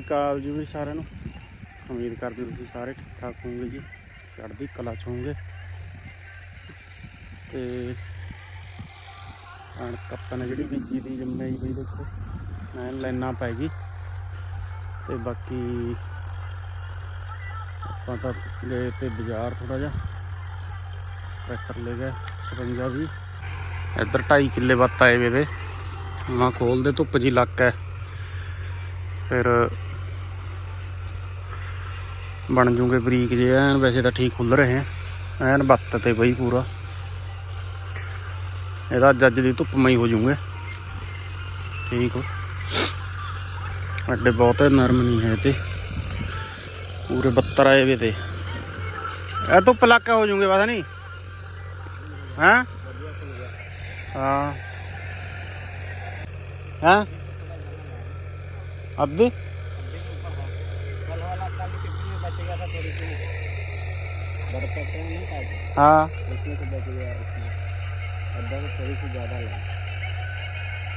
ਸ੍ਰੀ ਅਕਾਲ ਜੀ ਵੀ ਸਾਰਿਆਂ ਨੂੰ। ਉਮੀਦ ਕਰਦੇ ਤੁਸੀਂ ਸਾਰੇ ਠੀਕ ਠਾਕ ਹੋਵੋਗੇ ਜੀ। ਚੜ੍ਹਦੀ ਕਲਾ ਚ ਹੋਵੋਗੇ। ਤੇ ਕਣਕ ਆਪਾਂ ਨੇ ਜਿਹੜੀ ਬੀਜੀ ਦੀ ਜੰਮੇ ਜੀ ਬਈ ਦੇਖੋ, ਐਨ ਲੈਣਾ ਪੈ ਗਈ। ਤੇ ਬਾਕੀ ਆਪਾਂ ਤਾਂ ਗਏ ਤੇ ਬਾਜ਼ਾਰ ਥੋੜਾ ਜਿਹਾ। ਟਰੈਕਟਰ ਲੈ ਗਏ 56 ਵੀ ਇੱਧਰ 2.5 ਕਿੱਲੇ ਵੱਤ ਆਏ ਵੇ ਦੇ ਮਾਂ ਖੋਲਦੇ ਧੁੱਪ ਜੀ ਲੱਕ ਹੈ। ਫਿਰ ਬਣ ਜੂਗੇ ਬਰੀਕ ਜੇ, ਐਨ ਵੈਸੇ ਤਾਂ ਠੀਕ ਖੁੱਲ ਰਹੇ ਐਨ ਬੱਤ ਤੇ ਬਈ ਪੂਰਾ। ਇਹਦਾ ਜੱਜ ਦੀ ਧੁੱਪ ਮਈ ਹੋ ਜੂਗੇ। ਠੀਕ ਹੋ ਅੱਡੇ ਬਹੁਤ ਨਰਮ ਨਹੀਂ ਹੈ ਤੇ ਪੂਰੇ 72 ਆਏ ਵੇ ਤੇ। ਇਹ ਧੁੱਪ ਲੱਕ ਹੋ ਜੂਗੇ ਪਤਾ ਨਹੀਂ ਹੈਂ? ਹਾਂ। ਹੈਂ? ਅੱਧੇ? हाँ उसमें तो बच गया उसमें अद्धा तो थोड़ी सी ज़्यादा लगा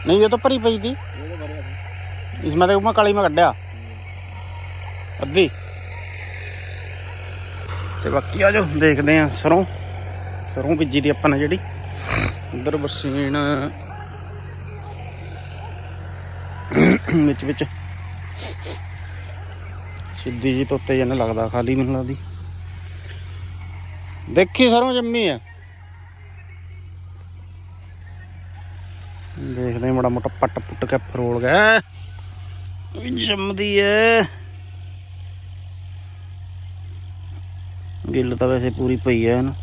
नहीं ये तो भरी पई थी ये तो बढ़िया था इसमें तो मैं काली में ਕੱਢਿਆ ਅੱਧੀ ਤੇ ਬਾਕੀ ਆ ਜਾਓ ਦੇਖਦੇ ਆ ਸਰੋਂ ਸਰੋਂ ਬੀਜੀ ਦੀ ਆਪਾਂ ਨੇ ਜਿਹੜੀ ਉਧਰ ਬਰਸੀਨ ਵਿੱਚ ਵਿੱਚ ਸਿੱਧੀ ਜੀ ਤੋਤੇ ਜਨ ਲੱਗਦਾ ਖਾਲੀ ਮੈਨੂੰ ਲੱਗਦੀ। ਦੇਖੀ ਸਰੋਂ ਜੰਮੀ ਆ। ਦੇਖਦੇ ਆ ਮਾੜਾ ਮੋਟਾ ਪੱਟ ਪੁੱਟ ਕੇ ਫਰੋਲ ਗਿਆ। ਜੰਮਦੀ ਐ। ਗਿੱਲ ਤਾਂ ਵੈਸੇ ਪੂਰੀ ਪਈ ਐ ਨਾ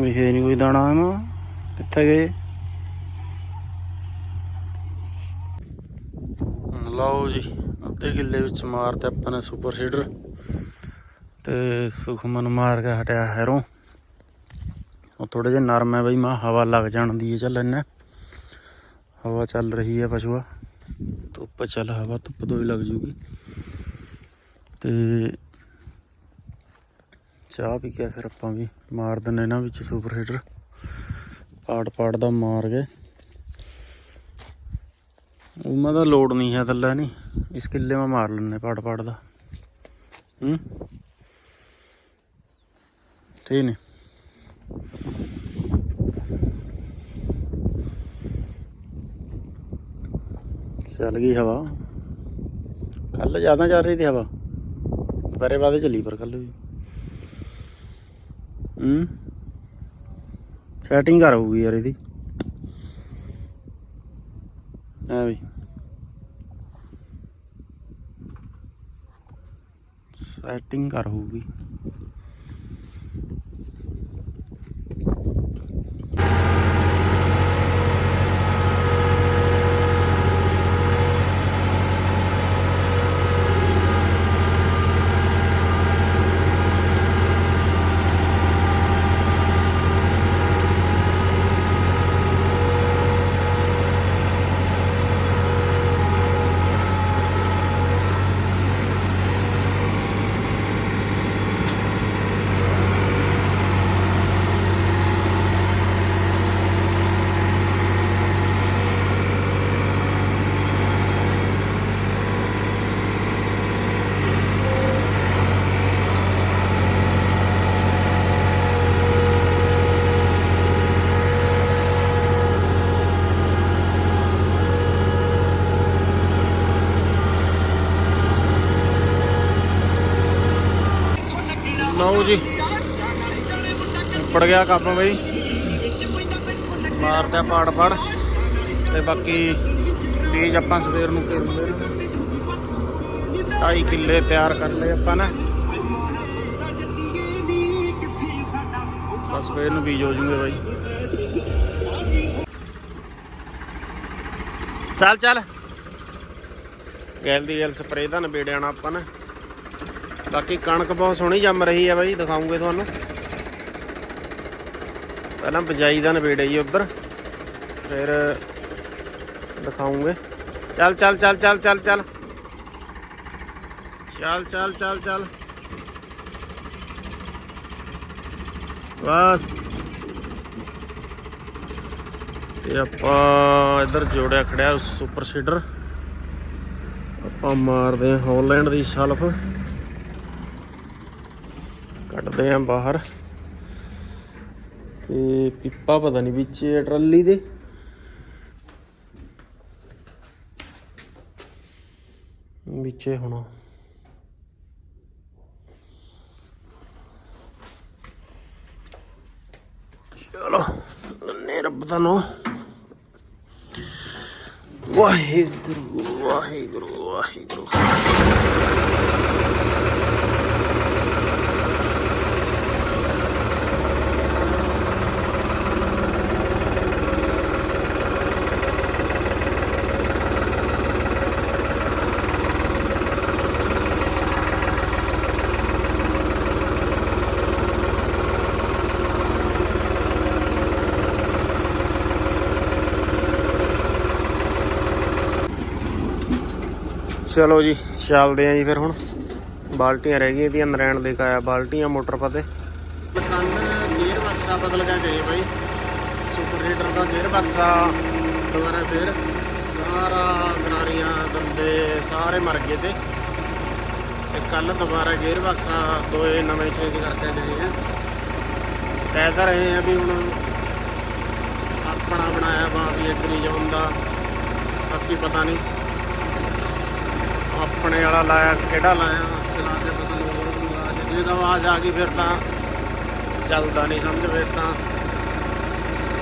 ਵਿਖੇ ਨਹੀਂ ਕੋਈ ਦਾਣਾ ਨਾ ਕਿੱਥੇ ਗਏ? ਲਓ ਜੀ, ਅੱਧੇ ਕਿੱਲੇ ਵਿੱਚ ਮਾਰਤੇ ਆਪਾਂ ਨੇ ਸੁਪਰ ਸੀਡਰ ਤੇ ਸੁਖਮਨ ਮਾਰ ਕੇ ਹਟਿਆ ਹੈਰੋਂ। ਉਹ ਥੋੜੇ ਜਿਹਾ ਨਰਮ ਹੈ ਬਈ, ਮਾ ਹਵਾ ਲੱਗ ਜਾਣ ਦੀ ਹੈ, ਚੱਲ ਇੰਨਾ। ਹਵਾ ਚੱਲ ਰਹੀ ਹੈ ਪਸ਼ੂਆ। ਧੁੱਪ ਚੱਲ, ਹਵਾ ਧੁੱਪ ਤੋਂ ਹੀ ਲੱਗ ਜੂਗੀ। ਤੇ ਚਾਹ ਪੀ ਕੇ ਫਿਰ ਆਪਾਂ ਵੀ ਮਾਰ ਦਿੰਨੇ ਇਹਨਾਂ ਵਿੱਚ ਸੁਪਰ ਹੀਟਰ ਪਾੜ ਪਾੜ ਦਾ ਮਾਰ ਕੇ। ਉਹਨਾਂ ਦਾ ਲੋਡ ਨਹੀਂ ਹੈ ਥੱਲੇ ਨਹੀਂ। ਇਸ ਕਿੱਲੇ ਮੈਂ ਮਾਰ ਲੈਣੇ ਪੜ ਪੜ ਦਾ। ਹੂੰ? ਠੀਕ ਨੇ। ਚੱਲ ਗਈ ਹਵਾ। ਕੱਲ ਜ਼ਿਆਦਾ ਚੱਲ ਰਹੀ ਸੀ ਹਵਾ। ਦੁਪਹਿਰੇ ਬਾਅਦ ਚੱਲੀ ਪਰ ਕੱਲ ਵੀ। ਹੂੰ। ਸੈਟਿੰਗ ਕਰ ਹੋਊਗੀ ਯਾਰ ਇਹਦੀ। ਆ ਵੀ। ਸੈਟਿੰਗ ਕਰ ਹੋਊਗੀ ਲਓ ਜੀ ਉੱਪੜ ਗਿਆ ਕੰਮ ਬਈ। ਮਾਰਦਾ ਪਾੜ ਪਾੜ ਤੇ ਬਾਕੀ ਬੀਜ ਆਪਾਂ ਸਵੇਰ ਨੂੰ ਪੇਰੂਗੇ ਢਾਈ ਕਿੱਲੇ ਤਿਆਰ ਕਰ ਲਏ ਆਪਾਂ ਨੇ। ਬਸ ਸਵੇਰ ਨੂੰ ਬੀਜ ਹੋ ਜੂਗੇ ਬਾਈ। ਚੱਲ ਚੱਲ। ਗੈਲ ਦੀ ਗੈਲ ਸਪਰੇਅ ਦਾ ਨਵੇੜ ਆਣਾ ਆਪਾਂ ਨੇ। ਬਾਕੀ ਕਣਕ ਬਹੁਤ ਸੋਹਣੀ ਜੰਮ ਰਹੀ ਹੈ ਬਾਈ, ਦਿਖਾਉਂਗੇ ਤੁਹਾਨੂੰ। ਪਹਿਲਾਂ ਬਜਾਈ ਦਾ ਨਵੇੜੇ ਜੀ ਉਧਰ, ਫਿਰ ਦਿਖਾਉਂਗੇ। ਚੱਲ ਚੱਲ ਚੱਲ ਚੱਲ ਚੱਲ ਚੱਲ। ਚੱਲ ਚੱਲ ਚੱਲ ਚੱਲ। ਬਸ। ਤੇ ਆਪਾਂ ਇੱਧਰ ਜੋੜਿਆ ਖੜਿਆ ਸੁਪਰ ਸੀਡਰ। ਆਪਾਂ ਮਾਰਦੇ ਹਾਂ ਹਾਲੈਂਡ ਦੀ ਸ਼ਲਫ। ਕੱਢਦੇ ਹਾਂ ਬਾਹਰ। ਤੇ ਪਿੱਪਾ ਪਤਾ ਨਹੀਂ ਵਿੱਚ ਹੈ ਟਰਾਲੀ ਦੇ ਵਿੱਚੇ ਹੋਣਾ ਚਲੋ ਲੰਨੇ ਰੱਬ ਦਾ ਨੋ ਵਾਹਿਗੁਰੂ ਵਾਹਿਗੁਰੂ ਵਾਹਿਗੁਰੂ ਚਲੋ ਜੀ, ਚੱਲਦੇ ਆਂ ਜੀ ਫਿਰ ਹੁਣ। ਬਾਲਟੀਆਂ ਰਹਿ ਗਈਆਂ ਇਹਦੀਆਂ, ਨਰੈਣ ਦੇ ਕਾਇਆ ਬਾਲਟੀਆਂ, ਮੋਟਰ ਪਤੇ। ਕੰਨ ਗੇਅਰ ਬਕਸਾ ਬਦਲ ਕੇ ਗਏ ਬਾਈ। ਸੁਪਰ ਹੀਟਰ ਦਾ ਗੇਅਰ ਬਕਸਾ ਦੁਬਾਰਾ ਫਿਰ। ਸਾਰਾ ਗਰਾਰੀਆਂ ਦੰਦੇ ਸਾਰੇ ਮਰ ਗਏ ਤੇ। ਤੇ ਕੱਲ ਦੁਬਾਰਾ ਗੇਅਰ ਬਕਸਾ ਦੋਏ ਨਵੇਂ ਚੇਂਜ ਕਰਕੇ ਗਏ ਆ। ਕਹਿ ਕਰ ਰਹੇ ਆ ਵੀ ਹੁਣ ਆਪਣਾ ਬਣਾਇਆ ਵਾ ਵੀ ਐਗਰੀ ਜ਼ੋਨ ਦਾ ਬਾਕੀ ਪਤਾ ਨਹੀਂ। ਆਪਣੇ ਵਾਲਾ ਲਾਇਆ ਕਿਹੜਾ ਲਾਇਆ, ਚਲਾ ਕੇ ਪਤਾ ਨਹੀਂ ਜੇ ਤਾਂ ਆਵਾਜ਼ ਆ ਗਈ ਫਿਰ ਤਾਂ ਚੱਲਦਾ ਨਹੀਂ ਸਮਝ, ਫਿਰ ਤਾਂ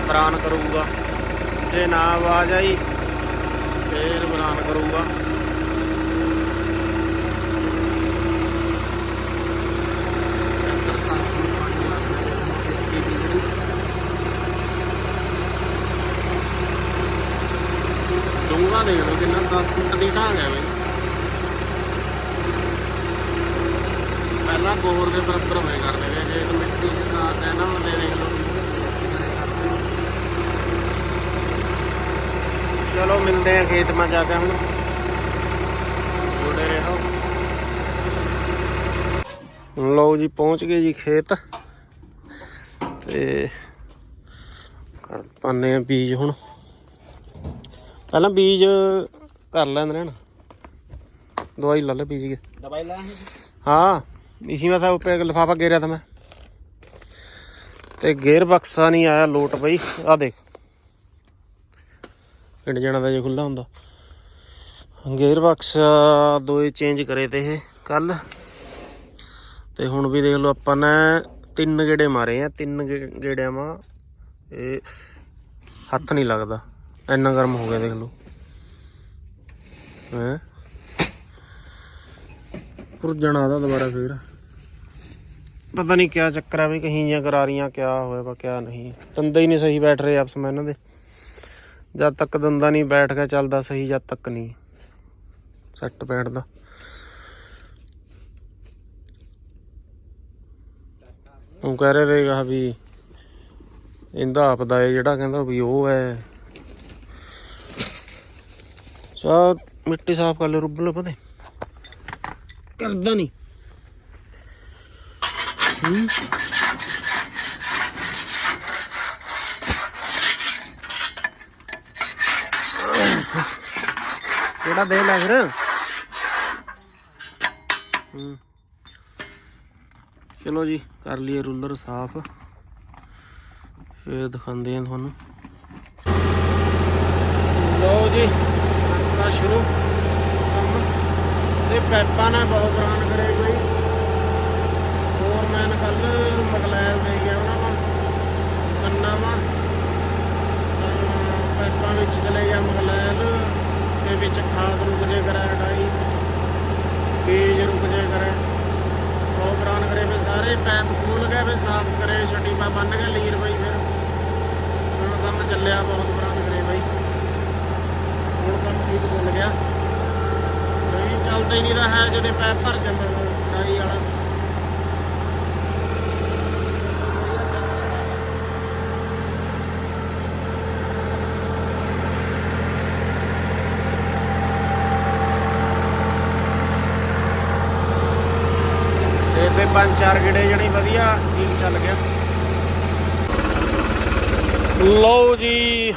ਬਰਾਨ ਕਰੂਗਾ। ਜੇ ਨਾ ਆਵਾਜ਼ ਆਈ, ਫੇਰ ਬਰਾਨ ਕਰੂਗਾ ਡੂੰਘਾ ਦੇਖ ਲਓ ਕਿੰਨਾ 10 ਫੁੱਟ ਦੀ ਢਾਂਗ ਹੈ ਬਈ ਗੋਬਰ ਦੇ ਬਰਾਬਰ ਹੋਏ ਕਰਦੇ ਨੇ ਜੇ ਇੱਕ ਮਿੱਟੀ ਦਾ ਹੈ ਨਾ ਉਹਦੇ ਦੇਖ ਲਓ। ਚਲੋ ਮਿਲਦੇ ਆ ਖੇਤ ਮਾ ਜਾਤੇ ਹੁਣ। ਜੁੜੇ ਰਹੋ। ਲਓ ਜੀ ਪਹੁੰਚ ਗਏ ਜੀ ਖੇਤ। ਤੇ ਪਾਣੇ ਆ ਬੀਜ ਹੁਣ। ਪਹਿਲਾਂ ਬੀਜ ਕਰ ਲੈਂਦੇ ਨੇ ਦਵਾਈ ਲਾ ਲੈ ਬੀਜ ਕੇ। ਦਵਾਈ ਲਾ ਹਾਂ। ਇਸੀ ਮੈਂ ਤਾਂ ਉੱਪਰ ਲਫਾਫਾ ਗੇਰਿਆ ਤਾਂ ਮੈਂ ਤੇ ਗੇਅਰ ਬਕਸਾ ਨਹੀਂ ਆਇਆ ਲੋਟ ਪਈ ਆ ਦੇਖ ਪਿੰਡ ਜਾਣਾ ਦਾ ਜੇ ਖੁੱਲਾ ਹੁੰਦਾ ਗੇਅਰ ਬਕਸ ਦੋਏ ਚੇਂਜ ਕਰੇ ਤੇ ਇਹ ਕੱਲ ਤੇ ਹੁਣ ਵੀ ਦੇਖ ਲਓ ਆਪਾਂ ਨੇ ਤਿੰਨ ਗੇੜੇ ਮਾਰੇ ਆ ਤਿੰਨ ਗੇੜਿਆਂ ਮਾ ਇਹ ਹੱਥ ਨਹੀਂ ਲੱਗਦਾ ਇੰਨਾ ਗਰਮ ਹੋ ਗਿਆ ਦੇਖ ਲਓ ਹੈ ਪੁਰ ਜਣਾ ਦਾ ਦੁਬਾਰਾ ਫੇਰ ਪਤਾ ਨਹੀਂ ਕਿਆ ਚੱਕਰ ਆ ਵੀ ਕਹੀਂ ਜਾਂ ਕਰਾਰੀਆਂ ਕਿਆ ਹੋਇਆ ਵਾ, ਕਿਆ ਨਹੀਂ। ਦੰਦਾ ਹੀ ਨਹੀਂ ਸਹੀ ਬੈਠ ਰਹੇ ਆਪਸ ਵਿੱਚ ਜਦ ਤੱਕ ਦੰਦਾ ਨਹੀਂ ਬੈਠ ਕੇ ਚੱਲਦਾ ਸਹੀ, ਜਦ ਤੱਕ ਨਹੀਂ। ਸੈੱਟ ਬੈਠਦਾ ਉਹ ਕਹਿ ਰਹੇ ਦੇਗਾ ਵੀ ਇਹਦਾ ਆਪਦਾ ਹੈ ਜਿਹੜਾ ਕਹਿੰਦਾ ਵੀ ਉਹ ਹੈ। ਸਾ ਮਿੱਟੀ ਸਾਫ਼ ਕਰ ਲੈ ਰੁੱਬ ਲੋ ਪਤੇ ਕਰਦਾ ਨਹੀਂ ਹੂੰ ਕਿਹੜਾ ਦੇ ਲੈ ਫਿਰ? ਚਲੋ ਜੀ, ਕਰ ਲਈਏ ਰੂਲਰ ਸਾਫ਼। ਫਿਰ ਦਿਖਾਉਂਦੇ ਆ ਤੁਹਾਨੂੰ। ਲਓ ਜੀ, ਕਰਨਾ ਸ਼ੁਰੂ। ਕੰਮ। ਤੇ ਪੈਪਾਂ ਨੇ ਬਹੁਤ ਬਰਾਨ ਕਰੇ ਮੈਂ ਕੱਲ ਮਗਲੈਲ ਦੇ ਗਿਆ ਉਹਨਾਂ ਨੂੰ ਕੰਨਾ ਵਾ ਪੈਪਾਂ ਵਿੱਚ ਚਲੇ ਗਿਆ ਮਗਲੈਲ ਤੇ ਵਿੱਚ ਖਾਦ ਰੁਕ ਜੇ ਕਰਾ ਡਾਈ ਬੀਜ ਰੁਕ ਜੇ ਕਰੇ ਬਹੁਤ ਬਰਾਨ ਕਰੇ ਵੀ ਸਾਰੇ ਪੈਪ ਖੋਲ ਗਏ ਵੀ ਸਾਫ਼ ਕਰੇ ਛੋਟੀ ਪਾ ਬੰਨ ਕੇ ਲੀਰ ਬਈ ਫਿਰ। ਹੁਣ ਕੰਮ ਚੱਲਿਆ ਬਹੁਤ ਬਰਾਨ ਕਰੇ ਬਈ। ਹੁਣ ਕੰਮ ਠੀਕ ਚੱਲ ਗਿਆ। ਨਹੀਂ, ਚੱਲਦਾ ਹੀ ਨਹੀਂ ਤਾਂ ਹੈ ਜਦੋਂ ਪੈਪ ਭਰ ਜਾਂਦਾ ਡਾਈ ਵਾਲਾ। ਪੰਜ ਚਾਰ ਗੇੜੇ ਜਣੀ ਵਧੀਆ ਠੀਕ ਚੱਲ ਗਿਆ। ਲਓ ਜੀ,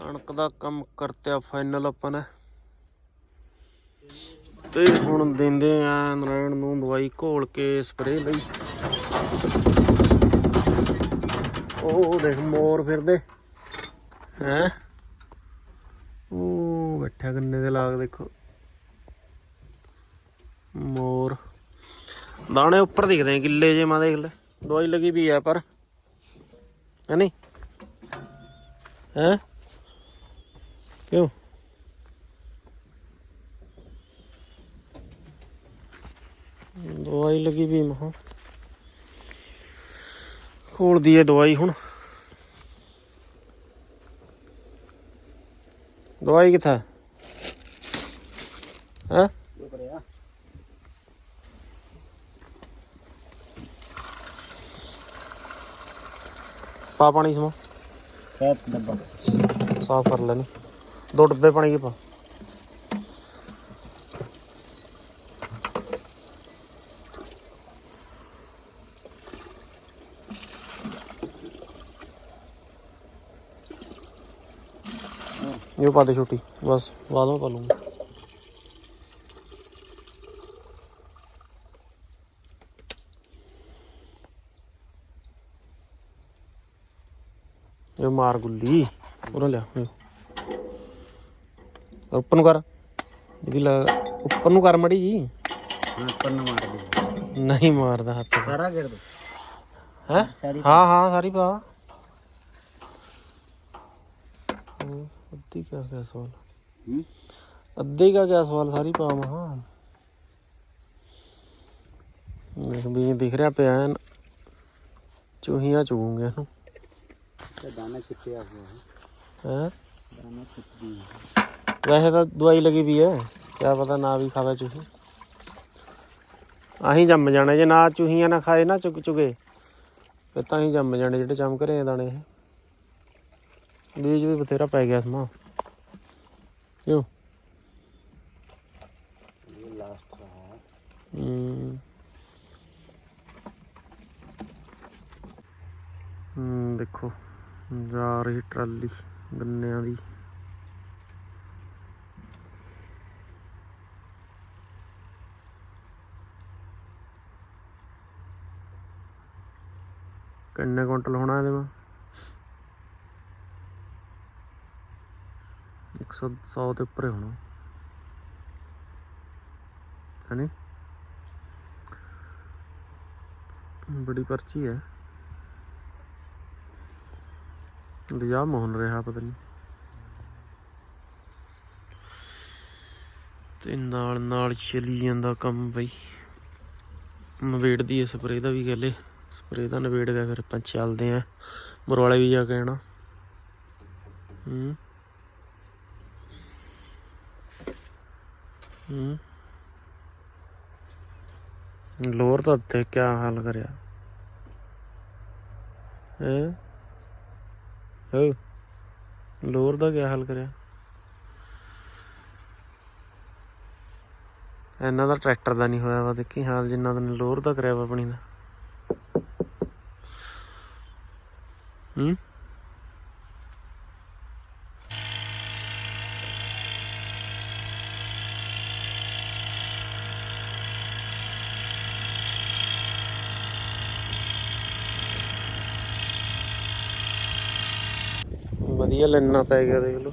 ਕਣਕ ਦਾ ਕੰਮ ਕਰਤਿਆ ਫਾਈਨਲ ਆਪਾਂ ਨੇ। ਤੇ ਹੁਣ ਦਿੰਦੇ ਆ ਨਰਾਇਣ ਨੂੰ ਦਵਾਈ ਘੋਲ ਕੇ ਸਪਰੇਅ ਲਈ। ਉਹ ਦੇਖ, ਮੋਰ ਫਿਰਦੇ। ਹੈ? ਉਹ ਬੈਠਾ ਗੰਨੇ ਦੇ ਲਾਗ ਦੇਖੋ। ਮੋਰ। ਦਾਣੇ ਉੱਪਰ ਦਿਖਦੇ ਆ, ਗਿੱਲੇ ਜੇ ਮਾ ਦੇਖ ਲੈ। ਦਵਾਈ ਲੱਗੀ ਵੀ ਆ ਪਰ। ਹੈ ਨਹੀਂ ਹੈ? ਕਿਉਂ? ਦਵਾਈ ਲੱਗੀ ਵੀ ਮਹਾ ਖੋਲਦੀ ਏ ਦਵਾਈ ਹੁਣ। ਦਵਾਈ ਕਿੱਥੇ? ਹੈ? ਪਾ ਪਾਣੀ ਸਮਾ। ਸਾਫ਼ ਡੱਬਾ। ਸਾਫ਼ ਕਰ ਲੈਣੀ ਦੋ ਡੱਬੇ ਪਾਣੀ ਦੇ ਪਾ। ਇਹ ਪਾ ਦੇ ਛੁੱਟੀ। ਬਸ ਬਾਅਦੋਂ ਪਾ ਲੂੰਗਾ। ਇਹ ਮਾਰ ਗੁੱਲੀ। ਉਰੋਂ ਲਿਆ ਉੱਪਰ ਨੂੰ ਕਰ। ਇਹਦੀ ਲਾ ਉੱਪਰ ਨੂੰ ਕਰ ਮੜੀ ਜੀ। ਉੱਪਰ ਨੂੰ ਮਾਰ ਦੇ ਨਹੀਂ ਮਾਰਦਾ ਹੱਥ। ਸਾਰਾ ਗਿਰ ਦੋ। ਹੈ? ਹਾਂ ਹਾਂ ਸਾਰੀ ਪਾ। ਅੱਧੀ ਕਿਆ ਕਿਆ ਸਵਾਲ। ਹੂੰ? ਅੱਧੀ ਕਿਆ ਕਿਆ ਸਵਾਲ ਸਾਰੀ ਪਾ ਮਹਾ ਵੀ ਦਿਖ ਰਿਹਾ ਪਿਆ ਚੂਹੀਆਂ ਚੂਹੂਗੇ ਇਹਨੂੰ। तो दाना छिपया हुआ है ਹੈ दाना छिप दी है ਵੈਸੇ ਤਾਂ ਦਵਾਈ ਲੱਗੀ ਵੀ ਹੈ ਕਿਆ ਪਤਾ ਨਾ ਵੀ ਖਾਵੇ ਚੂਹੀ ਆਹੀ ਜੰਮ ਜਾਣੇ ਜੇ ਨਾ ਚੂਹੀਆਂ ਨਾ ਖਾਏ ਨਾ ਚੁਗ ਚੁਗੇ ਫਿਰ ਤਾਂ ਹੀ ਜੰਮ ਜਾਣੇ ਜਿਹੜੇ ਚਮਕ ਰਹੇ ਆ ਦਾਣੇ ਇਹ ਬੀਜ ਵੀ ਬਥੇਰਾ ਪੈ ਗਿਆ ਸਮਾ ਕਿਉਂ ये लास्ट रहा है ਹਮ ਹਮ ਦੇਖੋ ਜਾ ਰਹੀ ਟਰਾਲੀ ਗੰਨਿਆਂ ਦੀ। ਕਿੰਨੇ ਕੁਇੰਟਲ ਹੋਣਾ ਇਹਦੇ ਮਾ 100 100 ਦੇ ਉੱਪਰ ਹੀ ਹੋਣਾ। ਹੈ ਬੜੀ ਪਰਚੀ ਹੈ। ਲਿਆ ਮੋਹਨ ਰਿਹਾ ਪਤਾ ਨਹੀਂ ਤੇ ਨਾਲ ਨਾਲ ਚਲੀ ਜਾਂਦਾ ਕੰਮ ਬਈ। ਨਵੇੜਦੀ ਹੈ ਸਪਰੇ ਦਾ ਵੀ ਗੱਲੇ ਸਪਰੇ ਦਾ ਨਵੇੜ ਗਿਆ ਫਿਰ ਆਪਾਂ ਚੱਲਦੇ ਆਂ। ਮਰਵਾਲੇ ਵੀ ਜਾ ਕੇ ਆਣਾ। ਹੂੰ। ਹੂੰ। ਲੋਰ ਤਾਂ ਤੇ ਕਿਆ ਹਾਲ ਕਰਿਆ। ਹੈ? ਹੋ ਲੋਰ ਦਾ ਕਿਆ ਹਾਲ ਕਰਿਆ? ਇਹਨਾਂ ਦਾ ਟਰੈਕਟਰ ਦਾ ਨਹੀਂ ਹੋਇਆ ਵਾ, ਦੇਖੀ ਹਾਲ ਜਿੰਨਾ ਦਾ ਲੋਰ ਦਾ ਕਰਿਆ ਵਾ ਆਪਣੀ ਦਾ। ਹੂੰ? ਵਧੀਆ ਲੈਣਾ ਪੈ ਗਿਆ ਦੇਖ ਲਓ।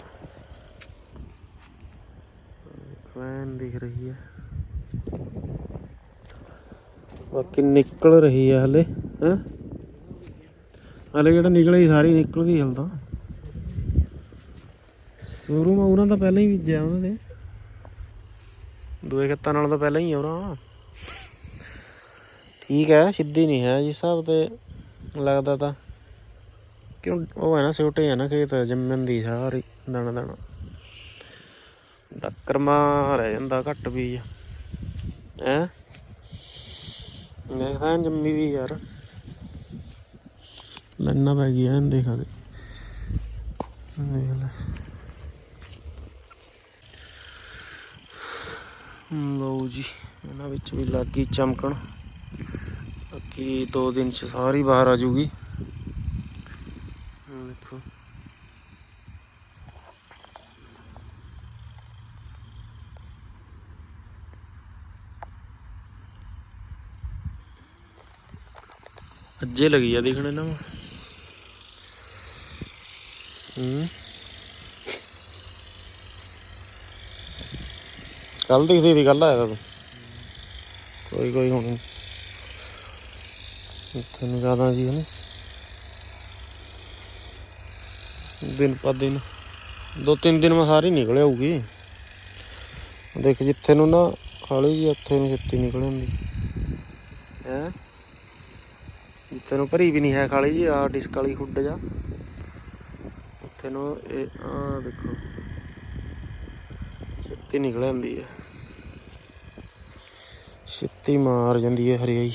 ਫੈਨ ਦਿਖ ਰਹੀ ਹੈ ਬਾਕੀ ਨਿਕਲ ਰਹੀ ਹੈ ਹਲੇ। ਹੈ? ਹਲੇ ਜਿਹੜਾ ਨਿਕਲੀ ਸਾਰੀ ਨਿਕਲ ਗਈ ਹਲ ਤਾਂ। ਸ਼ੁਰੂ ਮਾ ਉਹਨਾਂ ਦਾ ਪਹਿਲਾਂ ਹੀ ਬੀਜਿਆ ਉਹਨਾਂ ਨੇ। ਦੂਏ ਖੇਤਾਂ ਨਾਲ ਤਾਂ ਪਹਿਲਾਂ ਹੀ ਆ ਉਹਨਾਂ ਠੀਕ ਹੈ ਸਿੱਧੀ ਨਹੀਂ ਹੈ ਜਿਸ ਹਿਸਾਬ ਤੇ ਲੱਗਦਾ ਤਾਂ। ਕਿਉਂ? ਉਹ ਹੈ ਨਾ ਛੋਟੇ ਹੈ ਨਾ ਖੇਤ, ਜੰਮਣ ਦੀ ਸਾਰੀ, ਦਾਣਾ ਦਾਣਾ। ਡੱਕਰ ਮਾਰ ਰਹਿ ਜਾਂਦਾ, ਘੱਟ ਵੀ ਹੈ? ਦੇਖਦਾ ਜੰਮੀ ਵੀ ਯਾਰ। ਲੈਣਾ ਪੈ ਗਿਆ ਇਹਨ ਦੇਖਾ ਦੇ ਲਓ ਜੀ, ਇਹਨਾਂ ਵਿੱਚ ਵੀ ਲੱਗ ਚਮਕਣ। ਬਾਕੀ ਦੋ ਦਿਨ ਚ ਸਾਰੀ ਬਾਹਰ ਆ ਜੂਗੀ ਆਹ ਦੇਖੋ ਅੱਜੇ ਲੱਗੀ ਆ ਦੇਖਣ ਇਹਨਾਂ ਨੂੰ। ਹੂੰ। ਕੱਲ ਦਿਖਦੀ ਸੀ ਕੱਲ ਆਇਆ ਤੂੰ ਕੋਈ ਕੋਈ ਹੁਣ। ਇੱਥੇ ਨੂੰ ਜ਼ਿਆਦਾ ਜੀ ਹਨਾ ਦਿਨ ਪਾ ਦਿਨ। ਦੋ ਤਿੰਨ ਦਿਨ ਮੈਂ ਸਾਰੀ ਨਿਕਲ ਆਊਗੀ। ਦੇਖ ਜਿੱਥੇ ਨੂੰ ਨਾ ਖਾਲੀ ਜੀ ਉੱਥੇ ਨੂੰ ਛੇਤੀ ਨਿਕਲ ਜਾਂਦੀ ਹੈ? ਜਿੱਥੇ ਨੂੰ ਭਰੀ ਵੀ ਨਹੀਂ ਹੈ ਖਾਲੀ ਜੀ ਆ ਡਿਸਕ ਵਾਲੀ ਖੁੱਡ ਜਾ। ਉੱਥੇ ਨੂੰ ਇਹ ਆ ਦੇਖੋ। ਛੇਤੀ ਨਿਕਲ ਜਾਂਦੀ ਹੈ। ਛੇਤੀ ਮਾਰ ਜਾਂਦੀ ਹੈ ਹਰਿਆਈ।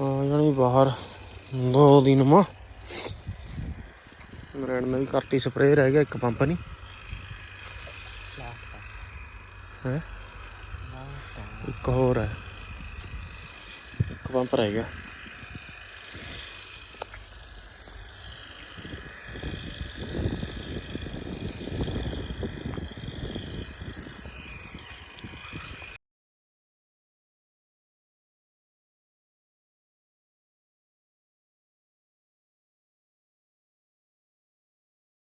ਆ ਜਾਣੀ ਬਾਹਰ। ਦੋ ਦਿਨ ਮਾ ਮਰੈਣ ਮੈਂ ਵੀ ਕਰਤੀ ਸਪਰੇਅ ਰਹਿ ਗਿਆ ਇੱਕ ਪੰਪ ਨਹੀਂ ਹੈ? ਇੱਕ ਹੋਰ ਹੈ। ਇੱਕ ਪੰਪ ਰਹਿ ਗਿਆ।